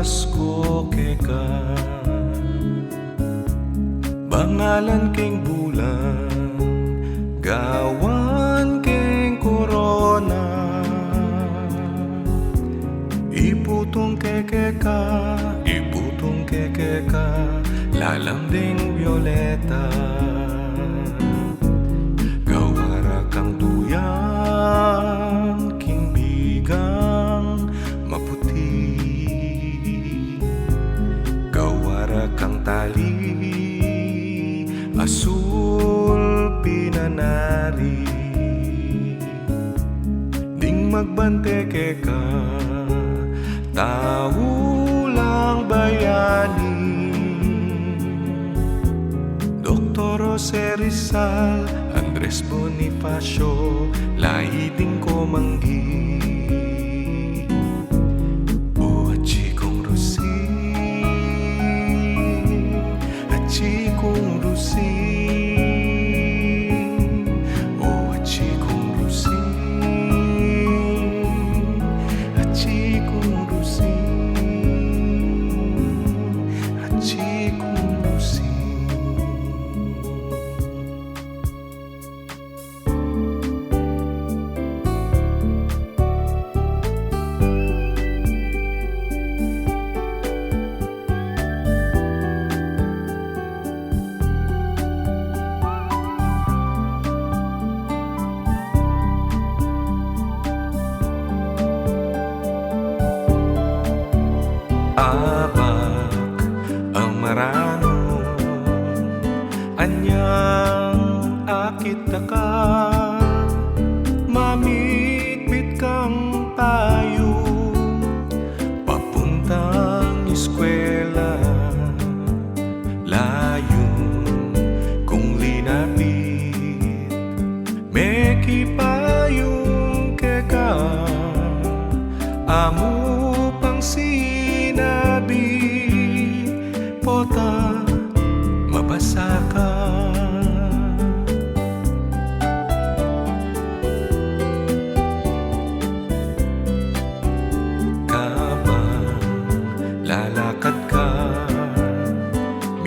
Pakwintas ko ke ka. Bangalan keng bulan Gawan keng korona Iputong keke ka, iputong keke ka Lalambing violeta Asul pinanari. Ding magbante ke ka. Tao lang bayani. Dr. Jose Rizal Andres Bonifacio Lahiting ko Abak ang marano Anyang akit ka. Mamitbit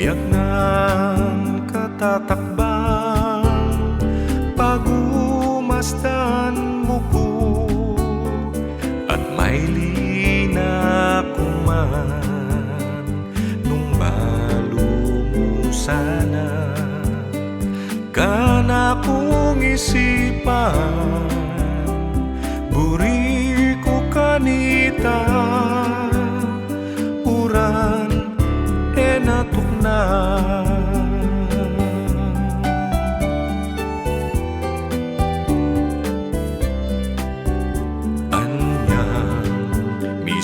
Miyak ng katatakbang. Pagumastan mo ko. At may lina kuman Nung malumusanan Kana kong isipan. Buri ko kanita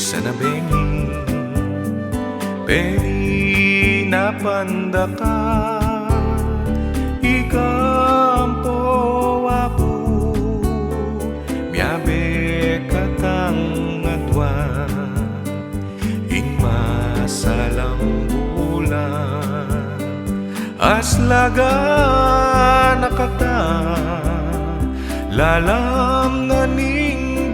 misa na bengi na pandaka Ikampo ako. Miyabe katang adwan Ing masalang bulan. Aslaga nakata. Lalam na ning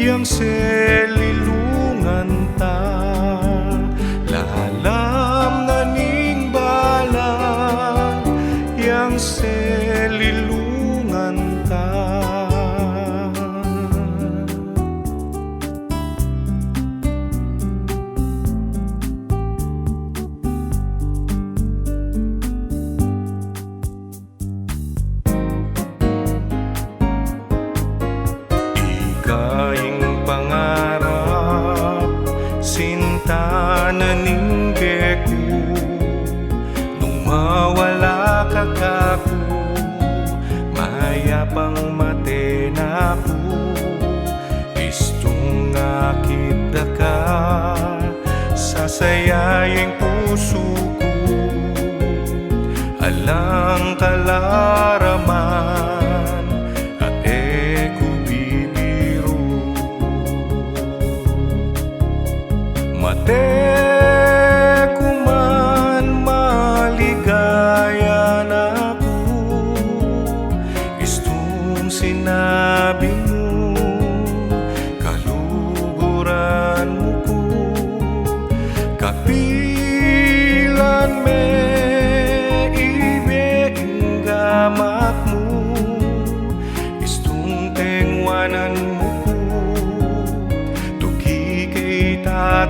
Yang selilungan ta. Lalam na ning balag Yang selilungan puso ko Alang kalaraman At eko bibiro Mate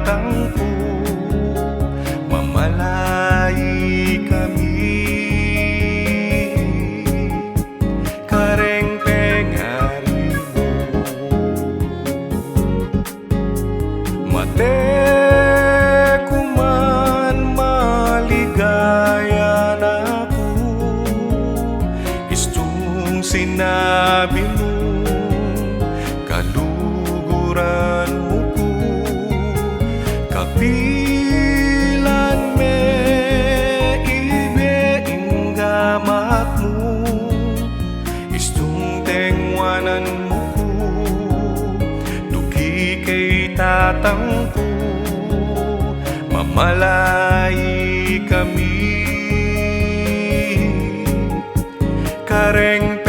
matangko Mamalay kami. Kareng pengaribo Matangko now. mamalay kami. Kareng